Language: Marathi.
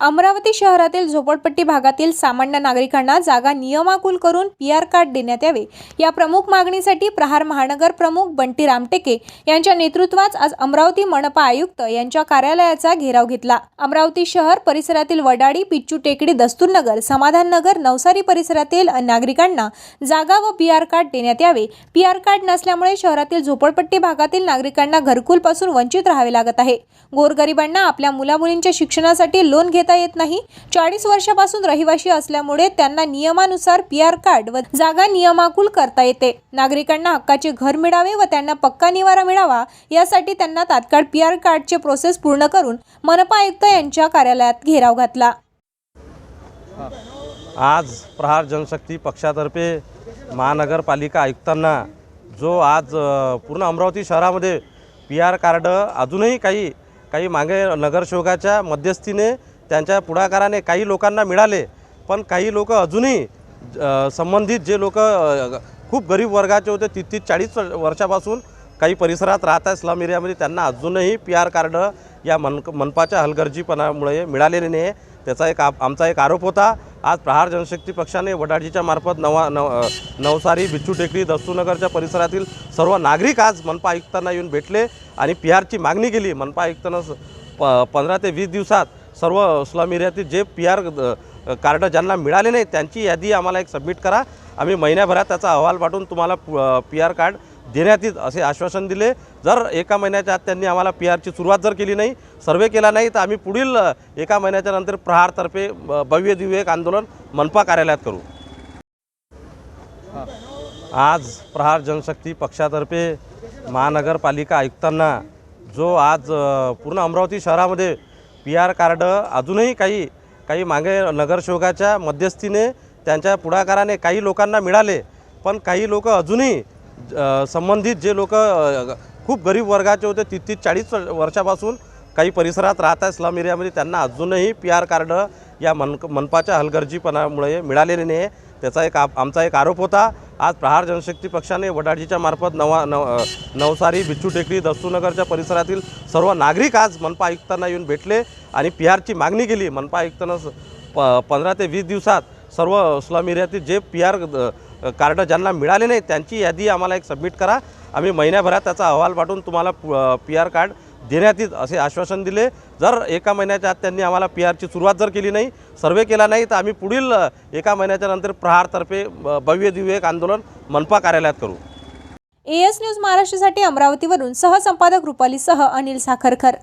अमरावती शहरातील झोपडपट्टी भागातील सामान्य नागरिकांना जागा नियमाकुल करून पी आर कार्ड देण्यात यावे. या प्रमुख मागणीसाठी प्रहार महानगर प्रमुख बंटी रामटेके यांच्या नेतृत्वात आज अमरावती मनपा आयुक्त यांच्या कार्यालयाचा घेराव घेतला. अमरावती शहर परिसरातील वडाडी पिच्चू टेकडी दस्तूरनगर समाधाननगर नवसारी परिसरातील नागरिकांना जागा व पी आर कार्ड देण्यात यावे. पी आर कार्ड नसल्यामुळे शहरातील झोपडपट्टी भागातील नागरिकांना घरकुलपासून वंचित राहावे लागत आहे. गोरगरिबांना आपल्या मुलामुलींच्या शिक्षणासाठी लोन घेत येत नाही. चाळीस वर्षापासून रहिवाशी असल्यामुळे त्यांना नियमानुसार पी आर कार्ड व जागा नियमाकुल करता येते. नागरिकांना हक्काचे घर मिळावे व त्यांना पक्का निवारा मिळावा यासाठी त्यांना तात्काळ पी आर कार्डचे प्रोसेस पूर्ण करून मनपा आयुक्त यांच्या कार्यालयात घेराव घातला. आज प्रहार जनशक्ती पक्षातर्फे महानगरपालिका आयुक्तांना जो आज पूर्ण अमरावती शहरामध्ये पी आर कार्ड अजूनही काही काही मागे नगरसेवकाच्या मध्यस्थीने त्यांच्या पुढाकाराने काही लोकांना मिळाले पण काही लोक अजूनही संबंधित जे लोक खूप गरीब वर्गाचे होते तीस तीस चाळीस वर्षापासून काही परिसरात राहत आहे स्लम एरियामध्ये त्यांना अजूनही पी आर कार्ड या मन मनपाच्या हलगर्जीपणामुळे मिळालेले नाही. आहे त्याचा एक आप आमचा एक आरोप होता. आज प्रहार जनशक्ती पक्षाने वडाळजीच्या मार्फत नवा नव नवसारी बिच्छू टेकडी दस्तूनगरच्या परिसरातील सर्व नागरिक आज मनपा आयुक्तांना येऊन भेटले आणि पी आरची मागणी केली. मनपा आयुक्तांना स- प पंधरा ते वीस दिवसात सर्व slum एरियातील J P R card ज्यांना मिळाले नाही त्यांची यादी आम्हाला एक सबमिट करा. आम्ही महिन्याभरात त्याचा अहवाल पाठवून तुम्हाला पी आर कार्ड देण्यात येईल असे आश्वासन दिले. जर एका महिन्याच्या आत त्यांनी आम्हाला पी आरची सुरुवात जर केली नाही सर्वे केला नाही तर आम्ही पुढील एका महिन्याच्या नंतर प्रहारतर्फे भव्य दिव्य एक आंदोलन मनपा कार्यालयात करू. आज प्रहार जनशक्ती पक्षातर्फे महानगरपालिका आयुक्तांना जो आज पूर्ण अमरावती शहरामध्ये पी आर कार्ड अजूनही काही काही मागे नगरसेवकाच्या मध्यस्थीने त्यांच्या पुढाकाराने काही लोकांना मिळाले पण काही लोक अजूनही संबंधित जे लोक खूप गरीब वर्गाचे होते तीस तीस चाळीस वर्षापासून काही परिसरात राहत आहे स्लम एरियामध्ये त्यांना अजूनही पी आर कार्ड या मन मनपाच्या हलगर्जीपणामुळे मिळालेले नाही आहे त्याचा एक आप आमचा एक आरोप होता. आज प्रहार जनशक्ती पक्षाने वडाळजीच्या मार्फत नवा नव नवसारी बिच्छू टेकडी दस्तूनगरच्या परिसरातील सर्व नागरिक आज मनपा आयुक्तांना येऊन भेटले आणि पी आरची मागणी केली. मनपा आयुक्तांना स- प पंधरा ते वीस दिवसात सर्व slum एरियातील J P R card ज्यांना मिळाले नाही त्यांची यादी आम्हाला एक सबमिट करा. आम्ही महिन्याभरात त्याचा अहवाल पाठवून तुम्हाला पी आर कार्ड देण्यात येईल असे आश्वासन दिले. जर एका महिन्याच्या आत त्यांनी आम्हाला पी आरची सुरुवात जर केली नाही सर्वे केला नाही तर आम्ही पुढील एका महिन्याच्या नंतर प्रहारतर्फे भव्य दिव्य एक आंदोलन मनपा कार्यालयात करू. एएस न्यूज महाराष्ट्रासाठी अमरावतीवरून सहसंपादक रुपालीसह अनिल साखरकर.